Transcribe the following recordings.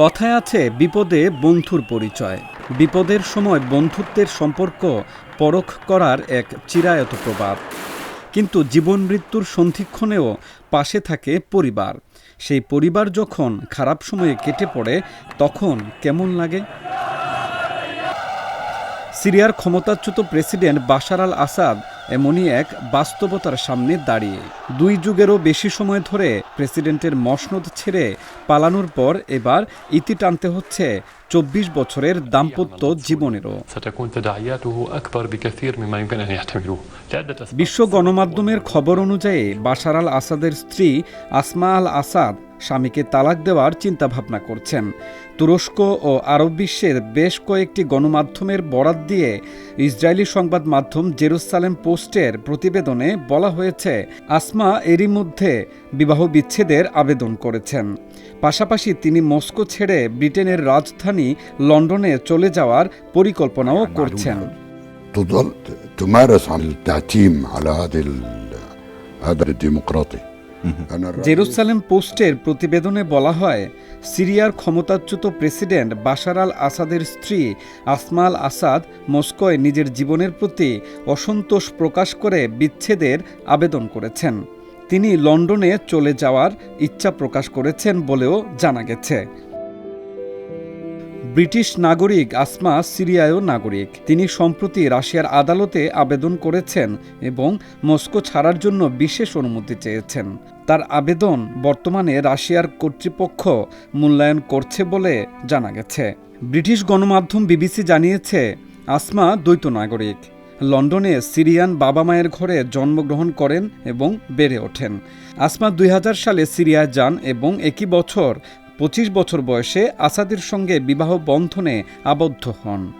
কথায় আছে, বিপদে বন্ধুর পরিচয়। বিপদের সময় বন্ধুত্বের সম্পর্ক পরখ করার এক চিরায়ত প্রবাদ কিন্তু জীবন মৃত্যুর সন্ধিক্ষণেও পাশে থাকে পরিবার। সেই পরিবার যখন খারাপ সময়ে কেটে পড়ে, তখন কেমন লাগে? সিরিয়ার ক্ষমতাচ্যুত প্রেসিডেন্ট বাশার আল আসাদ এমনই এক বাস্তবতার সামনে দাঁড়িয়ে। দুই যুগেরও বেশি সময় ধরে প্রেসিডেন্টের মসনদ ছেড়ে পালানোর পর এবার ইতি টানতে হচ্ছে চব্বিশ বছরের দাম্পত্য জীবনেরও। বিশ্ব গণমাধ্যমের খবর অনুযায়ী বাশার আল আসাদের স্ত্রী আসমা আল আসাদ স্বামীকে তালাক দেওয়ার চিন্তাভাবনা করছেন তুরস্ক ও আরব বিশ্বের বেশ কয়েকটি গণমাধ্যমের বরাত দিয়ে ইসরায়েলি সংবাদ মাধ্যম জেরুসালেম পোস্টের প্রতিবেদনে বলা হয়েছে আসমা এরই মধ্যে বিবাহ বিচ্ছেদের আবেদন করেছেন পাশাপাশি তিনি মস্কো ছেড়ে ব্রিটেনের রাজধানী লন্ডনে চলে যাওয়ার পরিকল্পনাও করছেন تظل تمارس على التعتيم على هذه ال- هذا الديمقراطي أنا رأيي জেরুসালেম পোস্টের প্রতিবেদনে বলা হয়, সিরিয়ার ক্ষমতাচ্যুত প্রেসিডেন্ট বাশার আল আসাদের স্ত্রী আসমাল আসাদ মস্কোয় নিজের জীবনের প্রতি অসন্তোষ প্রকাশ করে বিচ্ছেদের আবেদন করেছেন। তিনি লন্ডনে চলে যাওয়ার ইচ্ছা প্রকাশ করেছেন বলেও জানা গেছে। ব্রিটিশ নাগরিক আসমা সিরিয়ায়ও নাগরিক। তিনি সম্প্রতি রাশিয়ার আদালতে আবেদন করেছেন এবং মস্কো ছাড়ার জন্য বিশেষ অনুমতি চেয়েছেন। তার আবেদন বর্তমানে রাশিয়ার কর্তৃপক্ষ মূল্যায়ন করছে বলে জানা গেছে। ব্রিটিশ গণমাধ্যম বিবিসি জানিয়েছে, আসমা দ্বৈত নাগরিক। লন্ডনে সিরিয়ান বাবা মায়ের ঘরে জন্মগ্রহণ করেন এবং বেড়ে ওঠেন। আসমা দুই হাজার সালে সিরিয়ায় যান এবং একই বছর পঁচিশ বছর বয়সে আসাদের সঙ্গে বিবাহ বন্ধনে আবদ্ধ হন।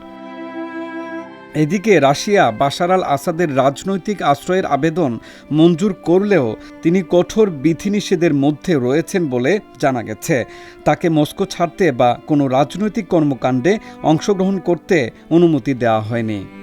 এদিকে রাশিয়া বাশার আল আসাদের রাজনৈতিক আশ্রয়ের আবেদন মঞ্জুর করলেও তিনি কঠোর বিধিনিষেধের মধ্যে রয়েছেন বলে জানা গেছে। তাকে মস্কো ছাড়তে বা কোনো রাজনৈতিক কর্মকাণ্ডে অংশগ্রহণ করতে অনুমতি দেওয়া হয়নি।